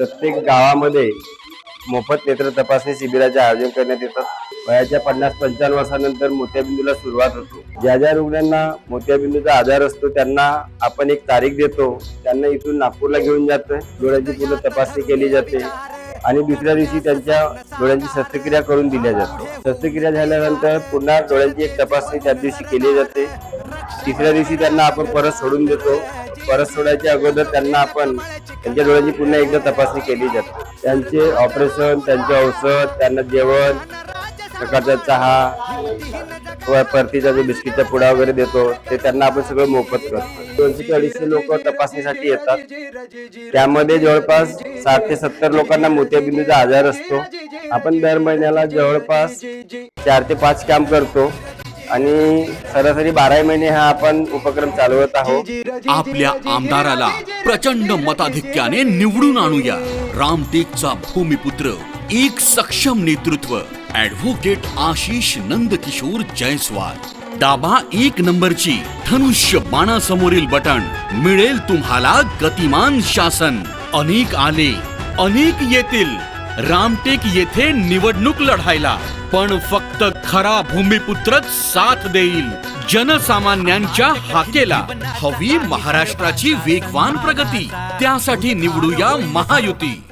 प्रत्येक गावामध्ये मोफत नेत्र तपासणी शिबिराचे आयोजन करण्यात येतात. वयाच्या पन्नास पंचावन्न वर्षानंतर मोत्याबिंदूला सुरुवात होतो. ज्या ज्या रुग्णांना मोत्याबिंदूचा आजार असतो त्यांना आपण एक तारीख देतो. त्यांना इथून नागपूरला घेऊन जातो डोळ्याची पूर्ण तपासणी केली जाते. आणि दुसऱ्या दिवशी त्यांच्या डोळ्यांची शस्त्रक्रिया करून दिल्या जाते. शस्त्रक्रिया झाल्यानंतर पुन्हा डोळ्यांची एक तपासणी त्या दिवशी केली जाते. तिसऱ्या दिवशी त्यांना आपण परत सोडून देतो. परत सोडायच्या अगोदर त्यांना आपण त्यांच्या डोळ्याची पुन्हा एकदा तपासणी केली जाते. त्यांचे ऑपरेशन त्यांचे औषध त्यांना जेवण सकाळचा चहा परतीचा जो बिस्किटचा पुडा वगैरे देतो ते त्यांना आपण सगळं मोफत करतो. दोनशे ते अडीचशे लोक तपासणीसाठी येतात. त्यामध्ये जवळपास साठ ते सत्तर लोकांना मोत्याबिंदूचा आजार असतो. आपण दर महिन्याला जवळपास चार ते पाच कॅम्प करतो. आणि सरासरी बारा महिने हा आपण उपक्रम चालवत आहोत. आपल्या आमदाराला प्रचंड मताधिक्याने निवडून आणूया. रामटेकचा भूमिपुत्र एक सक्षम नेतृत्व ऍडव्होकेट आशिष नंदकिशोर जयस्वाल दाबा एक नंबरची धनुष्य बाणासमोरील बटन मिळेल तुम्हाला गतिमान शासन. अनेक आले अनेक येतील. रामटेक येथे निवडणूक लढायला. पण फक्त खरा भूमिपुत्रच साथ देईल. जनसामान्यांच्या हाकेला. हवी महाराष्ट्राची वेगवान प्रगती. त्यासाठी निवडूया महायुती.